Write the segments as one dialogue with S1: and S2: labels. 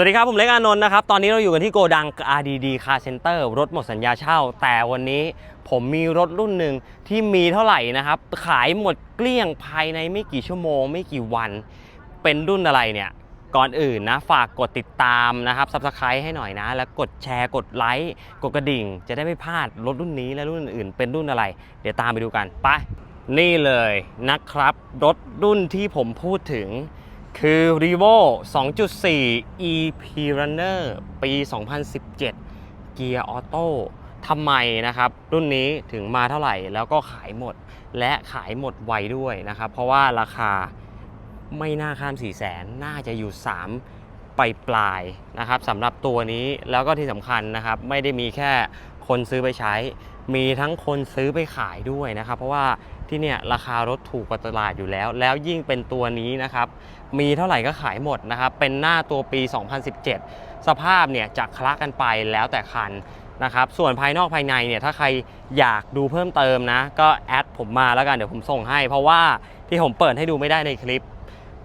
S1: สวัสดีครับ ผมเล็กอานนท์นะครับ ตอนนี้เราอยู่กันที่โกดัง RDD Car Center รถหมดสัญญาเช่า แต่วันนี้ผมมีรถรุ่นหนึ่งที่มีเท่าไหร่นะครับ ขายหมดเกลี้ยงภายในไม่กี่ชั่วโมง ไม่กี่วัน เป็นรุ่นอะไรเนี่ย ก่อนอื่นนะ ฝากกดติดตามนะครับ Subscribe ให้หน่อยนะ แล้วกดแชร์กดไลค์กดกระดิ่ง จะได้ไม่พลาดรถรุ่นนี้และรุ่นอื่นเป็นรุ่นอะไร เดี๋ยวตามไปดูกันไปนี่เลยนะครับ รถรุ่นที่ผมพูดถึง คือ r e v o 2.4 EP Runner ปี 2017 เกียร์ออโต้ทำไมนะครับ รุ่นนี้ถึงมาเท่าไหร่แล้วก็ขายหมดและขายหมดไวด้วยนะครับ เพราะว่าราคาไม่น่าข้าม 4 0 0แสนน่าจะอยู่3ปลายปลายนะครับสำหรับตัวนี้แล้วก็ที่สำคัญนะครับ ไม่ได้มีแค่คนซื้อไปใช้ มีทั้งคนซื้อไปขายด้วยนะครับ เพราะว่า ที่เนี่ยราคารถถูกกว่าตลาดอยู่แล้ว แล้วยิ่งเป็นตัวนี้นะครับ มีเท่าไหร่ก็ขายหมดนะครับ เป็นหน้าตัวปี 2017 สภาพเนี่ยจะคละกันไปแล้วแต่คันนะครับ ส่วนภายนอกภายในเนี่ยถ้าใครอยากดูเพิ่มเติมนะ ก็แอดผมมาแล้วกันเดี๋ยวผมส่งให้ เพราะว่าที่ผมเปิดให้ดูไม่ได้ในคลิป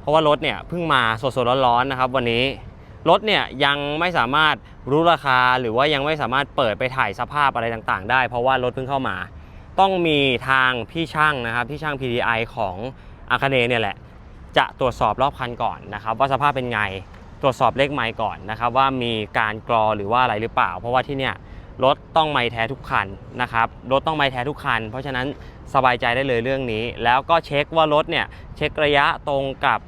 S1: เพราะว่ารถเนี่ยเพิ่งมาสดๆร้อนๆนะครับ วันนี้รถเนี่ยยังไม่สามารถรู้ราคาหรือว่ายังไม่สามารถเปิดไปถ่ายสภาพอะไรต่างๆ ได้ เพราะว่ารถเพิ่งเข้ามา ต้องมีทางพี่ช่างนะครับพี่ช่าง PDI ของอาคาเนเนี่ยแหละ จะตรวจสอบรอบคันก่อนนะครับ ว่าสภาพเป็นไงตรวจสอบเลขไมค์ก่อนนะครับ ว่ามีการกรอหรือว่าอะไรหรือเปล่า เพราะว่าที่เนี่ยรถต้องไมค์แท้ทุกคันนะครับรถต้องไมค์แท้ทุกคัน เพราะฉะนั้นสบายใจได้เลยเรื่องนี้ แล้วก็เช็คว่ารถเนี่ยเช็คระยะตรงกับ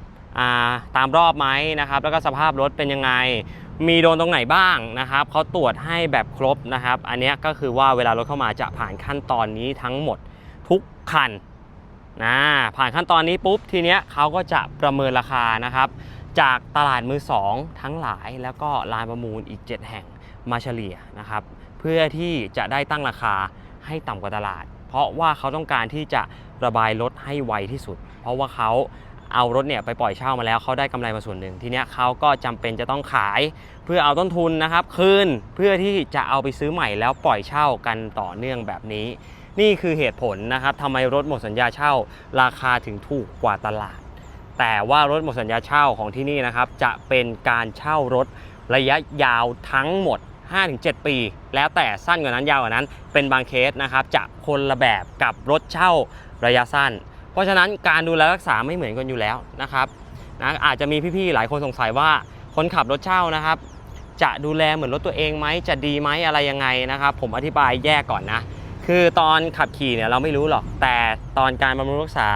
S1: าตามรอบไหมนะครับ แล้วก็สภาพรถเป็นยังไง มีโดนตรงไหนบ้างนะครับเขาตรวจให้แบบครบนะครับ อันนี้ก็คือว่าเวลารถเข้ามาจะผ่านขั้นตอนนี้ทั้งหมดทุกคันนะผ่านขั้นตอนนี้ปุ๊บทีเนี้ยเขาก็จะประเมินราคานะครับ จากตลาดมือสองทั้งหลายแล้วก็ลานประมูลอีก 7 แห่งมาเฉลี่ยนะครับ เพื่อที่จะได้ตั้งราคาให้ต่ำกว่าตลาด เพราะว่าเขาต้องการที่จะระบายรถให้ไวที่สุด เพราะว่าเขา เอารถเนี่ยไปปล่อยเช่ามาแล้วเขาได้กำไรมาส่วนหนึ่งทีเนี้ยเขาก็จำเป็นจะต้องขายเพื่อเอาต้นทุนนะครับคืนเพื่อที่จะเอาไปซื้อใหม่แล้วปล่อยเช่ากันต่อเนื่องแบบนี้ นี่คือเหตุผลนะครับทำไมรถหมดสัญญาเช่า ราคาถึงถูกกว่าตลาด แต่ว่ารถหมดสัญญาเช่าของที่นี่นะครับจะเป็นการเช่ารถระยะยาวทั้งหมด 5-7 ปี แล้วแต่สั้นกว่านั้นยาวกว่านั้น เป็นบางเคสนะครับจะคนละแบบกับรถเช่าระยะสั้น เพราะฉะนั้นการดูแลรักษาไม่เหมือนกันอยู่แล้วนะครับนะอาจจะมีพี่ๆหลายคนสงสัยว่าคนขับรถเช่านะครับ จะดูแลเหมือนรถตัวเองไหมจะดีไหมอะไรยังไงนะครับ ผมอธิบายแยกก่อนนะ คือตอนขับขี่เนี่ยเราไม่รู้หรอก แต่ตอนการบำรุงรักษา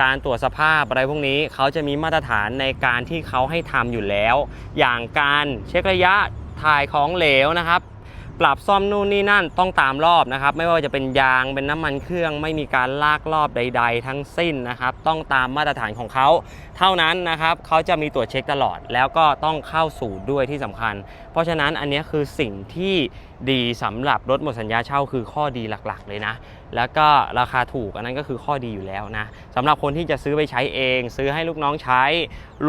S1: การตรวจสภาพอะไรพวกนี้เขาจะมีมาตรฐานในการที่เขาให้ทำอยู่แล้ว อย่างการเช็คระยะถ่ายของเหลวนะครับ ปรับซ่อมนู่นนี่นั่นต้องตามรอบนะครับ ไม่ว่าจะเป็นยางเป็นน้ำมันเครื่องไม่มีการลากรอบใด ๆ ทั้งสิ้นนะครับ ต้องตามมาตรฐานของเขา เท่านั้นนะครับเขาจะมีตรวจเช็คตลอด แล้วก็ต้องเข้าสู่ด้วยที่สำคัญ เพราะฉะนั้นอันนี้คือสิ่งที่ดีสำหรับรถหมดสัญญาเช่าคือข้อดีหลักๆ เลยนะ แล้วก็ราคาถูกอันนั้นก็คือข้อดีอยู่แล้วนะสำหรับคนที่จะซื้อไปใช้เอง ซื้อให้ลูกน้องใช้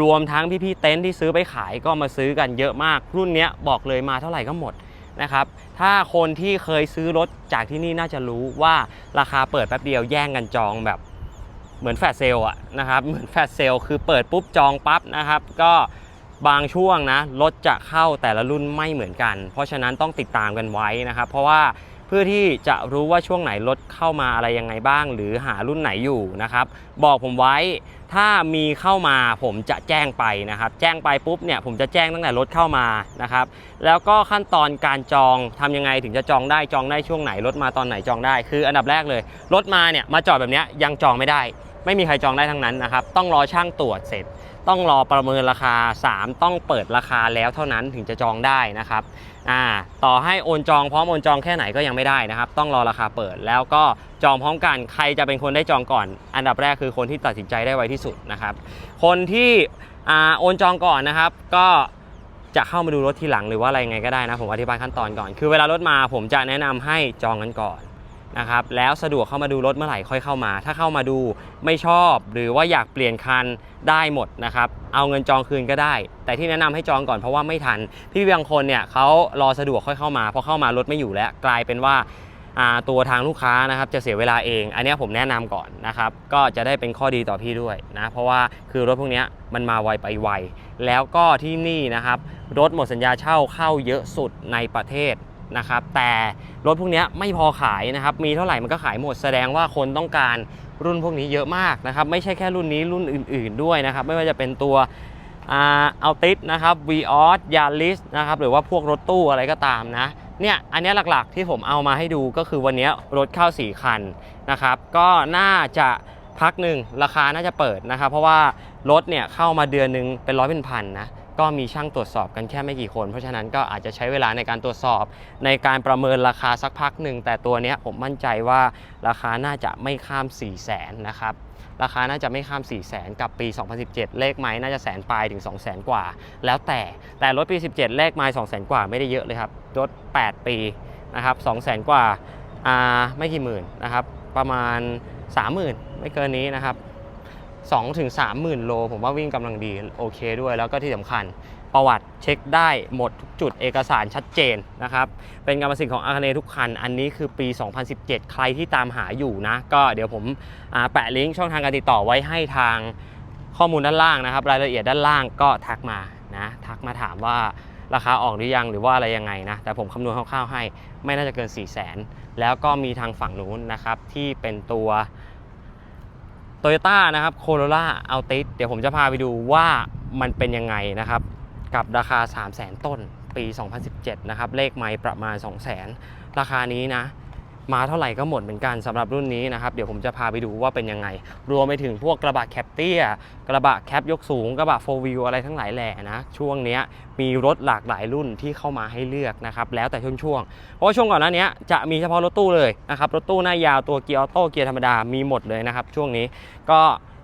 S1: รวมทั้งพี่ๆเต็นท์ที่ซื้อไปขายก็มาซื้อกันเยอะมาก รุ่นนี้บอกเลยมาเท่าไหร่ก็หมด นะครับ ถ้าคนที่เคยซื้อรถจากที่นี่น่าจะรู้ว่าราคาเปิดแป๊บเดียวแย่งกันจองแบบเหมือนแฟลชเซลอะนะครับ เหมือนแฟลชเซลคือเปิดปุ๊บจองปั๊บนะครับ ก็บางช่วงนะรถจะเข้าแต่ละรุ่นไม่เหมือนกัน เพราะฉะนั้นต้องติดตามกันไว้นะครับ เพราะว่าเพื่อที่จะรู้ว่าช่วงไหนรถเข้ามาอะไรยังไงบ้าง หรือหารุ่นไหนอยู่นะครับ บอกผมไว้ ถ้ามีเข้ามาผมจะแจ้งไปนะครับ แจ้งไปปุ๊บเนี่ยผมจะแจ้งตั้งแต่รถเข้ามานะครับ แล้วก็ขั้นตอนการจองทำยังไงถึงจะจองได้จองได้ช่วงไหนรถมาตอนไหนจองได้ คืออันดับแรกเลยรถมาเนี่ยมาจอดแบบนี้ยังจองไม่ได้ ไม่มีใครจองได้ทั้งนั้นนะครับ ต้องรอช่างตรวจเสร็จ ต้องรอประเมินราคา 3 ต้องเปิดราคาแล้วเท่านั้นถึงจะจองได้นะครับอ่าต่อให้โอนจองพร้อมโอนจองแค่ไหนก็ยังไม่ได้นะครับ ต้องรอราคาเปิดแล้วก็จองพร้อมกันใครจะเป็นคนได้จองก่อน อันดับแรกคือคนที่ตัดสินใจได้ไวที่สุดนะครับ คนที่อ่าโอนจองก่อนนะครับ ก็จะเข้ามาดูรถทีหลังหรือว่าอะไรยังไงก็ได้นะผมอธิบายขั้นตอนก่อน คือเวลารถมาผมจะแนะนำให้จองกันก่อน นะครับแล้วสะดวกเข้ามาดูรถเมื่อไหร่ค่อยเข้ามา ถ้าเข้ามาดูไม่ชอบหรือว่าอยากเปลี่ยนคันได้หมดนะครับเอาเงินจองคืนก็ได้ แต่ที่แนะนำให้จองก่อนเพราะว่าไม่ทัน พี่บางคนเนี่ยเขารอสะดวกค่อยเข้ามาพอเข้ามารถไม่อยู่แล้วกลายเป็นว่าตัวทางลูกค้านะครับจะเสียเวลาเอง อันนี้ผมแนะนำก่อนนะครับก็จะได้เป็นข้อดีต่อพี่ด้วยนะเพราะว่าคือรถพวกนี้มันมาไวไปไวแล้วก็ที่นี่นะครับรถหมดสัญญาเช่าเข้าเยอะสุดในประเทศ นะครับแต่รถพวกนี้ไม่พอขายนะครับมีเท่าไหร่มันก็ขายหมดแสดงว่าคนต้องการรุ่นพวกนี้เยอะมากนะครับไม่ใช่แค่รุ่นนี้รุ่นอื่น ๆด้วยนะครับไม่ว่าจะเป็นตัวเอัลติสนะครับวีออสยาริสนะครับหรือว่าพวกรถตู้อะไรก็ตามนะเนี่ยอันนี้หลักๆที่ผมเอามาให้ดูก็คือวันนี้รถเข้า 4 คันนะครับก็น่าจะพักหนึ่งราคาน่าจะเปิดนะครับเพราะว่ารถเนี่ยเข้ามาเดือนหนึ่งเป็นร้อยเป็นพันนะ ก็มีช่างตรวจสอบกันแค่ไม่กี่คน เพราะฉะนั้นก็อาจจะใช้เวลาในการตรวจสอบ ในการประเมินราคาสักพักหนึ่งแต่ตัวนี้ผมมั่นใจว่าราคาน่าจะไม่ข้าม 4 0 0แสนนะครับราคาน่าจะไม่ข้าม 4 0 0แสนกับปี 2017 เลขไม้น่าจะแสนปลายถึง 2 0 0แสนกว่า แล้วแต่แต่รถปี 17 เลขไม้2 0 0แสนกว่าไม่ได้เยอะเลยครับรถ 8 ปีนะครับ2 0 0แสนกว่าอ่าไม่กี่หมื่นนะครับประมาณ 30,000 ไม่เกินนี้นะครับ 2ถึง30,000โล ผมว่าวิ่งกำลังดีโอเคด้วยแล้วก็ที่สำคัญประวัติเช็คได้หมดทุกจุดเอกสารชัดเจนนะครับ เป็นกรรมสิทธิ์ของอาคเนทุกคัน อันนี้คือปี 2017 ใครที่ตามหาอยู่นะ ก็เดี๋ยวผมแปะลิงก์ช่องทางการติดต่อไว้ให้ทางข้อมูลด้านล่างนะครับ รายละเอียดด้านล่างก็ทักมานะทักมาถามว่าราคาออกหรือยังหรือว่าอะไรยังไงนะ แต่ผมคำนวณคร่าวๆให้ไม่น่าจะเกิน 4 0 0 0 0 0 แล้วก็มีทางฝั่งนู้นนะครับที่เป็นตัว โตโยต้านะครับโคโรล่าอัลติสเดี๋ยวผมจะพาไปดูว่ามันเป็นยังไงนะครับ กับราคา 3 0 0แสนต้นปี 2017 นะครับ เลขไม้ประมาณ 2 0 0แสนราคานี้นะ มาเท่าไหร่ก็หมดเหมือนกันสำหรับรุ่นนี้นะครับ เดี๋ยวผมจะพาไปดูว่าเป็นยังไง รวมไปถึงพวกกระบะแคปเตียกระบะแคปยกสูง กระบะโฟวิวอะไรทั้งหลายแหล่นะ ช่วงนี้มีรถหลากหลายรุ่นที่เข้ามาให้เลือกนะครับ แล้วแต่ช่วงช่วงๆเพราะช่วงก่อนหน้านี้จะมีเฉพาะรถตู้เลยนะครับ รถตู้หน้ายาวตัวเกียร์ออโต้เกียร์ธรรมดา มีหมดเลยนะครับ ช่วงนี้ก็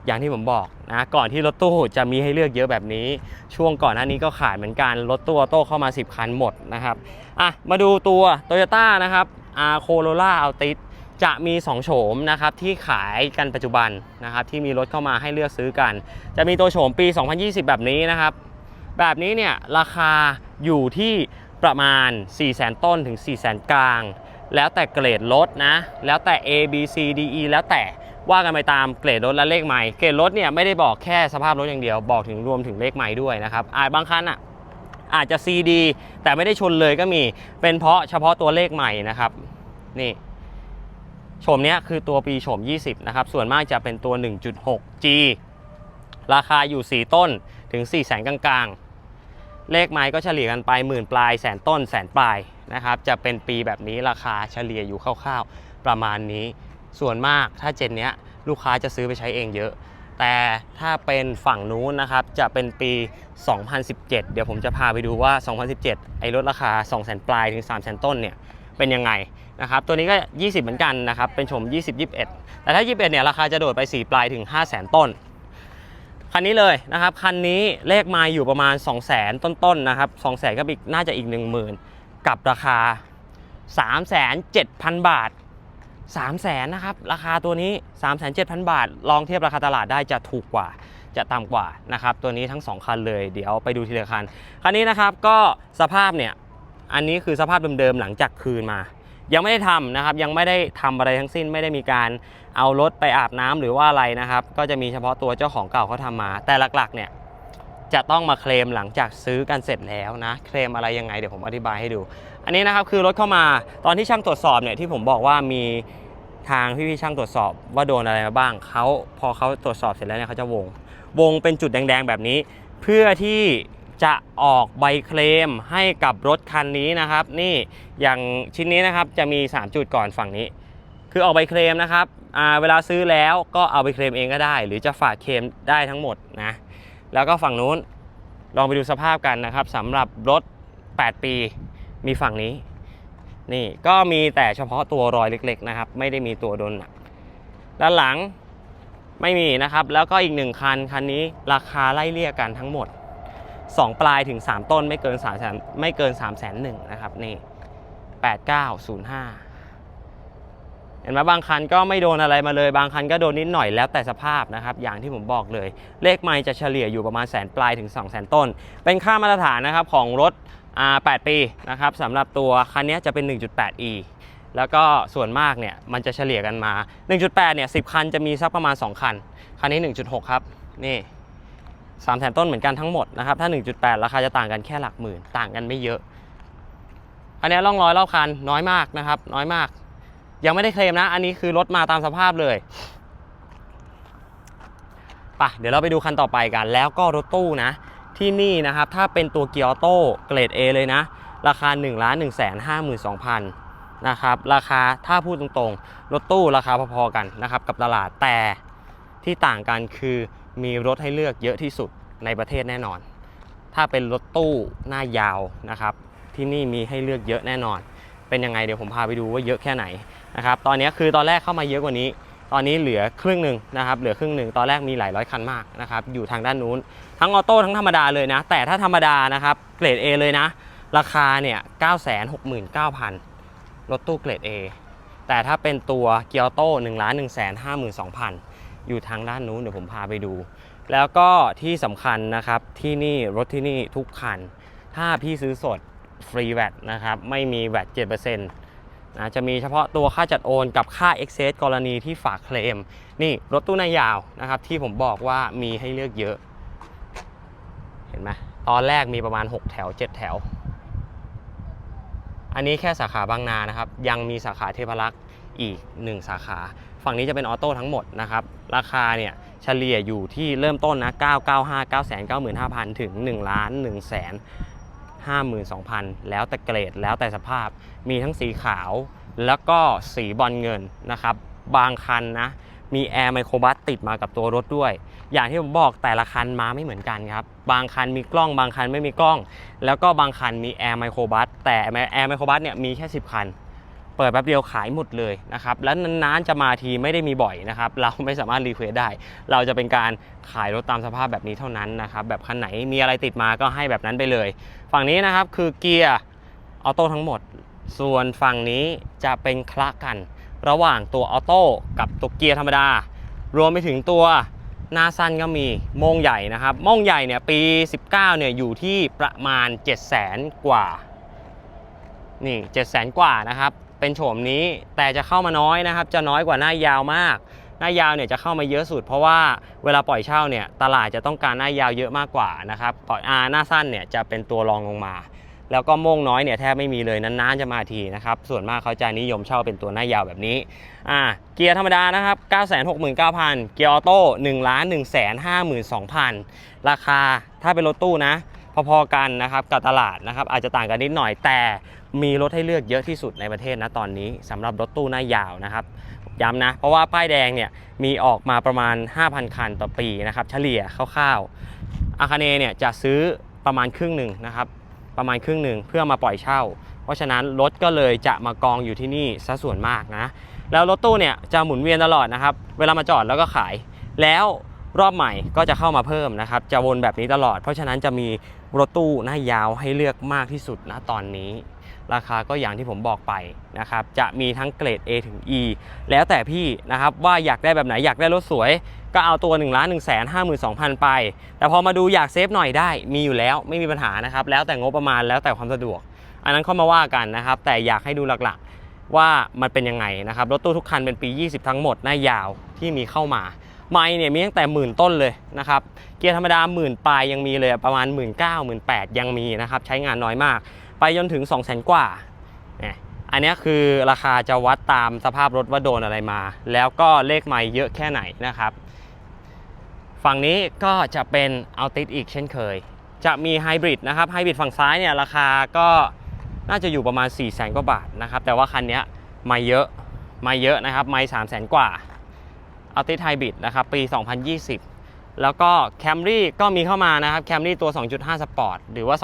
S1: อย่างที่ผมบอกนะก่อนที่รถตู้จะมีให้เลือกเยอะแบบนี้ ช่วงก่อนหน้านี้ก็ขายเหมือนกันรถตู้ออโต้เข้ามา 10 คันหมดนะครับอะมาดูตัว Toyota นะครับ โคโรล่าอัลติสจะมี 2 โฉมนะครับที่ขายกันปัจจุบันนะครับที่มีรถเข้ามาให้เลือกซื้อกัน จะมีตัวโฉมปี 2020 แบบนี้นะครับ แบบนี้เนี่ยราคาอยู่ที่ประมาณ 4 0 0 0 0 0 ต้นถึง 4 0 0 0 0 0 กลาง แล้วแต่เกรดรถนะ แล้วแต่ A B C D E แล้วแต่ว่ากันไปตามเกรดรถและเลขไมล์เกรดรถเนี่ยไม่ได้บอกแค่สภาพรถอย่างเดียว บอกถึงรวมถึงเลขไมล์ด้วยนะครับอาจบางคันอะ อาจจะ CD แต่ไม่ได้ชนเลยก็มี เป็นเพราะเฉพาะตัวเลขใหม่นะครับนี่โฉมเนี้ยคือตัวปีโฉม 20 นะครับ ส่วนมากจะเป็นตัว 1.6G ราคาอยู่ 4 ต้นถึง 4 แสนกลางๆ เลขไม้ก็เฉลี่ยกันไปหมื่นปลายแสนต้นแสนปลายนะครับ จะเป็นปีแบบนี้ราคาเฉลี่ยอยู่คร่าวๆ ประมาณนี้ ส่วนมากถ้าเจนเนี้ยลูกค้าจะซื้อไปใช้เองเยอะ แต่ถ้าเป็นฝั่งนู้นนะครับ จะเป็นปี 2017 เดี๋ยวผมจะพาไปดูว่า 2017 ไอ้ลดราคา2 0 0 0 0 0 ปลายถึง 3 0 0 0 0 ต้นเนี่ยเป็นยังไงนะครับตัวนี้ก็ 20 เหมือนกันนะครับ เป็นชม 20 21 แต่ถ้า 21 เนี่ยราคาจะโดดไป 4 ปลายถึง 5 0 0 0 0 0ต้น คันนี้เลยนะครับ คันนี้เลขมาอยู่ประมาณ 2 0 0 0 0 0ต้นๆนะครับ 2 0 0 0 0 0ก็อีกน่าจะอีก 10,000 กับราคา 37,000บาท 3 0 0 0 0 0นะครับ ราคาตัวนี้ 37,000 บาท ลองเทียบราคาตลาดได้จะถูกกว่า จะต่ำกว่านะครับ ตัวนี้ทั้ง 2 คันเลย เดี๋ยวไปดูทีละคัน คันนี้นะครับก็สภาพเนี่ย อันนี้คือสภาพเดิมๆหลังจากคืนมา ยังไม่ได้ทำนะครับ ยังไม่ได้ทำอะไรทั้งสิ้น ไม่ได้มีการเอารถไปอาบน้ำหรือว่าอะไรนะครับ ก็จะมีเฉพาะตัวเจ้าของเก่าเขาทำมา แต่หลักๆเนี่ย จะต้องมาเคลมหลังจากซื้อกันเสร็จแล้วนะ เคลมอะไรยังไงเดี๋ยวผมอธิบายให้ดู อันนี้นะครับคือรถเข้ามาตอนที่ช่างตรวจสอบเนี่ยที่ผมบอกว่ามีทางพี่ๆช่างตรวจสอบว่าโดนอะไรมาบ้างเขาพอเขาตรวจสอบเสร็จแล้วเนี่ยเขาจะวง วงเป็นจุดแดงๆแบบนี้ เพื่อที่จะออกใบเคลมให้กับรถคันนี้นะครับ นี่อย่างชิ้นนี้นะครับจะมี 3 จุดก่อนฝั่งนี้ คือออกใบเคลมนะครับเวลาซื้อแล้วก็เอาไปเคลมเองก็ได้ หรือจะฝากเคลมได้ทั้งหมดนะ แล้วก็ฝั่งนู้นลองไปดูสภาพกันนะครับสำหรับรถ 8 ปีมีฝั่งนี้ นี่ก็มีแต่เฉพาะตัวรอยเล็ก ๆ นะครับ ไม่ได้มีตัวโดนหนักด้านหลังไม่มีนะครับ แล้วก็อีกหนึ่งคันคันนี้ราคาไล่เลี่ยกันทั้งหมด 2 ปลายถึง 3 ต้นไม่เกิน3แสนไม่เกิน3แสนหนึ่งนะครับนี่ 8905 เห็นไหมบางคันก็ไม่โดนอะไรมาเลย บางคันก็โดนนิดหน่อยแล้วแต่สภาพนะครับ อย่างที่ผมบอกเลย เลขไมล์จะเฉลี่ยอยู่ประมาณแสนปลายถึง 2 0 0แสนต้น เป็นค่ามาตรฐานนะครับของรถ 8 ปีนะครับสำหรับตัวคันนี้จะเป็น 1.8e แล้วก็ส่วนมากเนี่ยมันจะเฉลี่ยกันมา 1.8 เนี่ย 10 คันจะมีสักประมาณ 2 คัน คันนี้ 1.6 ครับ นี่3แสนต้นเหมือนกันทั้งหมดนะครับ ถ้า 1.8 ราคาจะต่างกันแค่หลักหมื่น ต่างกันไม่เยอะ อันนี้ร่องรอยรอบคันน้อยมากนะครับ น้อยมาก ยังไม่ได้เคลมนะ อันนี้คือรถมาตามสภาพเลยปะเดี๋ยวเราไปดูคันต่อไปกัน แล้วก็รถตู้นะ ที่นี่นะครับ ถ้าเป็นตัวเกียร์ออโต้เกรด A เลยนะ ราคา 1 1 5 2 0 0 0นะครับ ราคาถ้าพูดตรงๆ รถตู้ราคาพอๆกันนะครับ กับตลาดแต่ที่ต่างกันคือมีรถให้เลือกเยอะที่สุดในประเทศแน่นอน ถ้าเป็นรถตู้หน้ายาวนะครับ ที่นี่มีให้เลือกเยอะแน่นอน เป็นยังไงเดี๋ยวผมพาไปดูว่าเยอะแค่ไหน นะครับตอนนี้คือตอนแรกเข้ามาเยอะกว่านี้ ตอนนี้เหลือครึ่งหนึ่งนะครับเหลือครึ่งหนึ่งตอนแรกมีหลายร้อยคันมากนะครับอยู่ทางด้านนู้น ทั้งออโต้ทั้งธรรมดาเลยนะ แต่ถ้าธรรมดานะครับเกรด A เลยนะ ราคาเนี่ย969,000รถตู้เกรด A แต่ถ้าเป็นตัวเกียร์โต้1ล้าน1 5 2 0 0 0 อยู่ทางด้านนู้นเดี๋ยวผมพาไปดู แล้วก็ที่สำคัญนะครับที่นี่รถที่นี่ทุกคัน ถ้าพี่ซื้อสดฟรีแวตนะครับไม่มีแวต7% นะจะมีเฉพาะตัวค่าจัดโอนกับค่า Excess กรณีที่ฝากเคลม นี่รถตู้นายาวนะครับ ที่ผมบอกว่ามีให้เลือกเยอะ เห็นไหมตอนแรกมีประมาณ 6 แถว 7 แถว อันนี้แค่สาขาบางนานะครับ ยังมีสาขาเทพรักษ์อีก 1 สาขา ฝั่งนี้จะเป็นออโต้ทั้งหมดนะครับ ราคาเนี่ยเฉลี่ยอยู่ที่เริ่มต้นนะ 995 995,000 ถึง1ล้าน1แสน 52,000 แล้วแต่เกรดแล้วแต่สภาพ มีทั้งสีขาวแล้วก็สีบอลเงินนะครับ บางคันนะ มีแอร์ไมโครบัสติดมากับตัวรถด้วย อย่างที่ผมบอกแต่ละคันมาไม่เหมือนกันครับ บางคันมีกล้องบางคันไม่มีกล้อง แล้วก็บางคันมีแอร์ไมโครบัสแต่แอร์ไมโครบัสเนี่ยมีแค่ 10 คัน เปิดแป๊บเดียวขายหมดเลยนะครับแล้วนานๆจะมาทีไม่ได้มีบ่อยนะครับเราไม่สามารถรีเควสได้ เราจะเป็นการขายรถตามสภาพแบบนี้เท่านั้นนะครับแบบคันไหนมีอะไรติดมาก็ให้แบบนั้นไปเลย ฝั่งนี้นะครับคือเกียร์ออโต้ทั้งหมด ส่วนฝั่งนี้จะเป็นคละกัน ระหว่างตัวออโต้กับตัวเกียร์ธรรมดา รวมไปถึงตัวหน้าสั้นก็มีม่งใหญ่นะครับม่งใหญ่เนี่ยปี 19เนี่ยอยู่ที่ประมาณ 7 0 0 0 0 0 กว่านี่ 7 0 0 0 0 0 กว่านะครับ เป็นโฉมนี้แต่จะเข้ามาน้อยนะครับ จะน้อยกว่าหน้ายาวมาก หน้ายาวเนี่ยจะเข้ามาเยอะสุด เพราะว่าเวลาปล่อยเช่าเนี่ยตลาดจะต้องการหน้ายาวเยอะมากกว่านะครับปล่อยอาหน้าสั้นเนี่ยจะเป็นตัวรองลงมา แล้วก็โม่งน้อยเนี่ยแทบไม่มีเลยนานๆจะมาทีนะครับส่วนมากเขาจะนิยมเช่าเป็นตัวหน้ายาวแบบนี้อ่าเกียร์ธรรมดานะครับ 969,000 เกียร์ออโต้1ล้าน152,000 ราคาถ้าเป็นรถตู้นะพอๆกันนะครับกับตลาดนะครับอาจจะต่างกันนิดหน่อยแต่ มีรถให้เลือกเยอะที่สุดในประเทศนะตอนนี้สำหรับรถตู้หน้ายาวนะครับย้ำนะ เพราะว่าป้ายแดงเนี่ยมีออกมาประมาณ 5,000 คันต่อปีนะครับเฉลี่ยคร่าวๆอาคาเนเนี่ยจะซื้อประมาณครึ่งหนึ่งนะครับประมาณครึ่งหนึ่งเพื่อมาปล่อยเช่า เพราะฉะนั้นรถก็เลยจะมากองอยู่ที่นี่ซะส่วนมากนะแล้วรถตู้เนี่ยจะหมุนเวียนตลอดนะครับเวลามาจอดแล้วก็ขาย แล้วรอบใหม่ก็จะเข้ามาเพิ่มนะครับจะวนแบบนี้ตลอด เพราะฉะนั้นจะมีรถตู้หน้ายาวให้เลือกมากที่สุดนะตอนนี้ ราคาก็อย่างที่ผมบอกไปนะครับ จะมีทั้งเกรด A ถึง E แล้วแต่พี่นะครับว่าอยากได้แบบไหนอยากได้รถสวย ก็เอาตัว1นึ่งล้านหนึ่งแสนห้าหมื่นสองพันไป แต่พอมาดูอยากเซฟหน่อยได้มีอยู่แล้วไม่มีปัญหานะครับ แล้วแต่งบประมาณแล้วแต่ความสะดวก อันนั้นเข้ามาว่ากันนะครับ แต่อยากให้ดูหลักๆว่ามันเป็นยังไงนะครับรถตู้ทุกคันเป็นปี 20 ทั้งหมดหน้ายาวที่มีเข้ามาไม่เนี่ยมีตั้งแต่หมื่นต้นเลยนะครับ เกียร์ธรรมดาหมื่นปลายยังมีเลยประมาณ 1 9 0 0 0 0 1 8ยังมีนะครับ ใช้งานน้อยมาก ไปจนถึง 2 0 0 0 0 0กว่าเนี่ยอันนี้คือราคาจะวัดตามสภาพรถว่าโดนอะไรมา แล้วก็เลขไม่เยอะแค่ไหนนะครับ ฝั่งนี้ก็จะเป็นเอาติดอีกเช่นเคย จะมีไฮบริดนะครับไฮบริดฝั่งซ้ายเนี่ยราคาก็น่าจะอยู่ประมาณ 4 0 0แสนกว่าบาทนะครับ แต่ว่าคันนี้ไม่เยอะไม่เยอะนะครับไม่3 0 0แสนกว่าเอาติดไฮบริดนะครับปี 2020 แล้วก็แคมรี่ก็มีเข้ามานะครับแคมรี่ตัว 2.5 Sport หรือว่า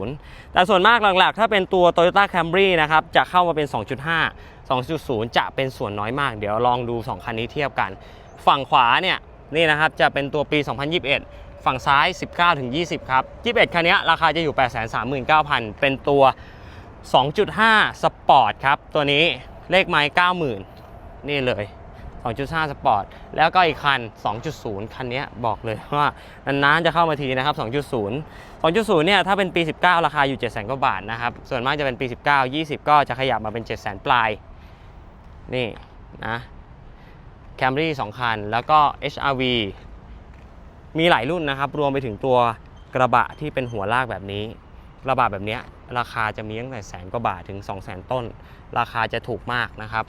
S1: 2.0 แต่ส่วนมากหลักๆ ถ้าเป็นตัว Toyota Camry นะครับจะเข้ามาเป็น 2.5 2.0 จะเป็นส่วนน้อยมาก เดี๋ยวลองดู 2 คันนี้เทียบกัน ฝั่งขวาเนี่ยนี่นะครับจะเป็นตัวปี 2021 ฝั่งซ้าย 19-20 ครับ 21 คันนี้ราคาจะอยู่ 839,000 เป็นตัว 2.5 Sport ครับ ตัวนี้เลขไม้90,000 นี่เลย 2.5สปอร์ตแล้วก็อีกคัน 2.0 คันนี้บอกเลยว่านานๆจะเข้ามาทีนะครับ 2.0 2.0 เนี่ย ถ้าเป็นปี 19 ราคาอยู่ 7 0 0 0 0กว่าบาทนะครับ ส่วนมากจะเป็นปี 19 20 ก็จะขยับมาเป็น 7 0 0 0 0ปลาย นี่นะ Camry 2คัน แล้วก็ HRV มีหลายรุ่นนะครับ รวมไปถึงตัวกระบะที่เป็นหัวลากแบบนี้กระบะแบบเนี้ยราคาจะมีตั้งแต่แสนกว่าบาทถึง 2 0 0 0 0 0 ต้น ราคาจะถูกมากนะครับ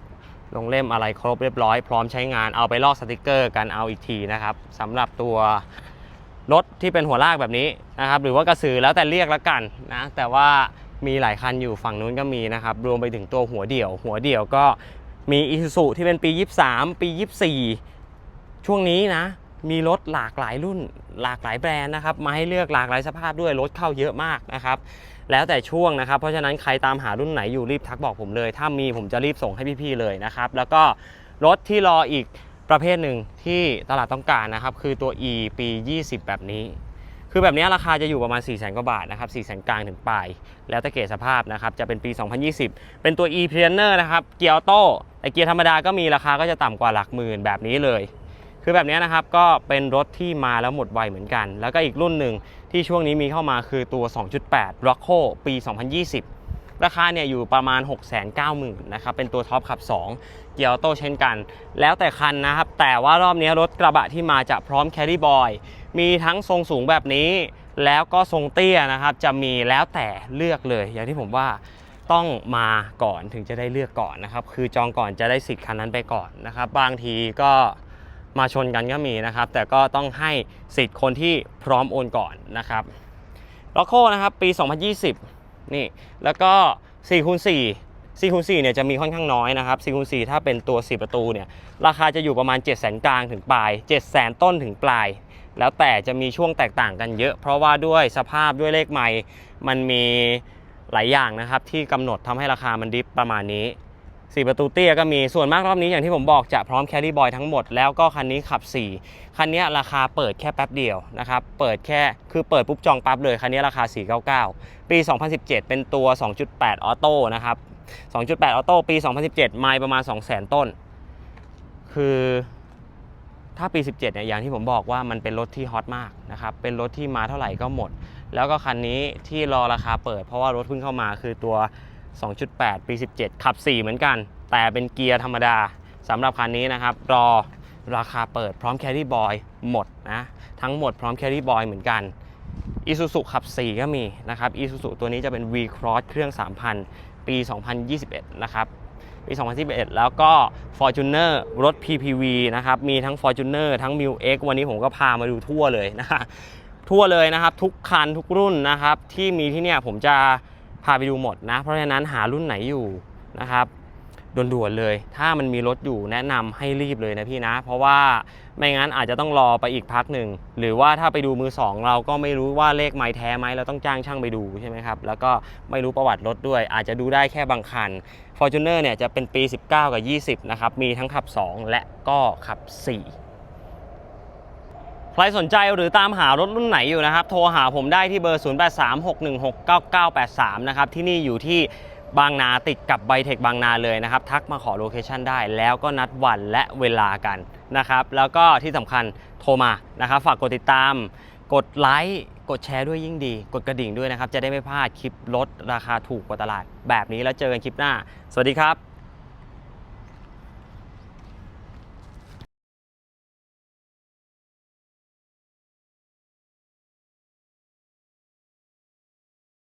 S1: ลงเล่มอะไรครบเรียบร้อยพร้อมใช้งานเอาไปลอกสติกเกอร์กันเอาอีกทีนะครับสำหรับตัวรถที่เป็นหัวลากแบบนี้นะครับ หรือว่ากระสือแล้วแต่เรียกแล้วกันนะแต่ว่ามีหลายคันอยู่ฝั่งนู้นก็มีนะครับรวมไปถึงตัวหัวเดี่ยว หัวเดี่ยวก็มีอีซูซูที่เป็นปี 23 ปี 24 ช่วงนี้นะ มีรถหลากหลายรุ่น หลากหลายแบรนด์นะครับ มาให้เลือกหลากหลายสภาพด้วยรถเข้าเยอะมากนะครับ แล้วแต่ช่วงนะครับ เพราะฉะนั้นใครตามหารุ่นไหนอยู่รีบทักบอกผมเลย ถ้ามีผมจะรีบส่งให้พี่ๆเลยนะครับ แล้วก็รถที่รออีกประเภทหนึ่งที่ตลาดต้องการนะครับ คือตัว E ปี 20 แบบนี้ คือแบบนี้ราคาจะอยู่ประมาณ 4 0 0 0 0 0กว่าบาทนะครับ 4 0 0 0 0กลางถึงปลาย แล้วแต่เกรดสภาพนะครับ จะเป็นปี 2020 เป็นตัว E p r e n e r นะครับ เกียร์ออโต้แต่เกียร์ธรรมดาก็มีราคาก็จะต่ำกว่าหลักหมื่นแบบนี้เลย คือแบบนี้นะครับก็เป็นรถที่มาแล้วหมดไวเหมือนกัน แล้วก็อีกรุ่นหนึ่ง ที่ช่วงนี้มีเข้ามาคือตัว 2.8 Rocco ปี 2020 ราคาเนี่ยอยู่ประมาณ 690,000นะครับเป็นตัวท็อปขับ 2 เกียร์ออโต้เช่นกัน แล้วแต่คันนะครับ แต่ว่ารอบนี้รถกระบะที่มาจะพร้อมแคริบอยมีทั้งทรงสูงแบบนี้ แล้วก็ทรงเตี้ยนะครับ จะมีแล้วแต่เลือกเลย อย่างที่ผมว่าต้องมาก่อนถึงจะได้เลือกก่อนนะครับ คือจองก่อนจะได้สิทธิ์คันนั้นไปก่อนนะครับ บางทีก็ มาชนกันก็มีนะครับ แต่ก็ต้องให้สิทธิ์คนที่พร้อมโอนก่อนนะครับล็อกโคนะครับปี 2020 นี่แล้วก็4คูณ4 4คูณ4เนี่ยจะมีค่อนข้างน้อยนะครับ4คูณ4ถ้าเป็นตัว 4 ประตูเนี่ยราคาจะอยู่ประมาณ 7 0 0 0 0 0กลางถึงปลาย 7 0 0 0 0 ต้นถึงปลาย แล้วแต่จะมีช่วงแตกต่างกันเยอะ เพราะว่าด้วยสภาพด้วยเลขไมล์มันมีหลายอย่างนะครับที่กำหนดทำให้ราคามันดิฟประมาณนี้ 4 ประตูเตี้ยก็มีส่วนมากรอบนี้อย่างที่ผมบอกจะพร้อมแค r รี่บอยทั้งหมดแล้วก็คันนี้ขับ 4 คันนี้ราคาเปิดแค่แป๊บเดียวนะครับ เปิดแค่คือเปิดปุ๊บจองปั๊บเลย คันนี้ราคา 499 ปี 2017 เป็นตัว 2.8 ออโต้นะครับ 2.8 ออโต้ปี 2017 ไมล์ประมาณ 200,000 ต้น คือถ้าปี 17 เนี่ย อย่างที่ผมบอกว่ามันเป็นรถที่ฮอตมากนะครับ เป็นรถที่มาเท่าไหร่ก็หมด แล้วก็คันนี้ที่รอราคาเปิดเพราะว่ารถเพิ่งเข้ามาคือตัว 2.8 ปี 17 ขับ 4 เหมือนกัน แต่เป็นเกียร์ธรรมดาสำหรับคันนี้นะครับ รอราคาเปิดพร้อมแครี่บอยหมดนะ ทั้งหมดพร้อมแครี่บอยเหมือนกันอีซูซุขับ 4 ก็มีนะครับอีซูซุตัวนี้จะเป็น V Cross เครื่อง 3,000 ปี 2021 นะครับ ปี 2011 แล้วก็ Fortuner รถ PPV นะครับ มีทั้ง Fortuner ทั้ง m i l X วันนี้ผมก็พามาดูทั่วเลยนะทั่วเลยนะครับ ทุกคันทุกรุ่นนะครับ ที่มีที่เนี่ยผมจะ พาไปดูหมดนะ เพราะฉะนั้นหารุ่นไหนอยู่นะครับด่วนๆเลย ถ้ามันมีรถอยู่แนะนำให้รีบเลยนะพี่นะ เพราะว่าไม่งั้นอาจจะต้องรอไปอีกพักหนึ่ง หรือว่าถ้าไปดูมือสองเราก็ไม่รู้ว่าเลขไม้แท้ไหมเราต้องจ้างช่างไปดูใช่ไหมครับ แล้วก็ไม่รู้ประวัติรถด้วย อาจจะดูได้แค่บางคัน Fortuner เนี่ยจะเป็นปี 19 กับ 20 นะครับ มีทั้งขับ 2 และก็ขับ 4 ใครสนใจหรือตามหารถรุ่นไหนอยู่นะครับ โทรหาผมได้ที่เบอร์ 0836169983 นะครับ ที่นี่อยู่ที่บางนาติดกับไบเทคบางนาเลยนะครับ ทักมาขอโลเคชันได้ แล้วก็นัดวันและเวลากันนะครับ แล้วก็ที่สำคัญโทรมานะครับ ฝากกดติดตาม กดไลค์ กดแชร์ด้วยยิ่งดี กดกระดิ่งด้วยนะครับ จะได้ไม่พลาดคลิปลดราคาถูกกว่าตลาด แบบนี้แล้วเจอกันคลิปหน้า สวัสดีครับ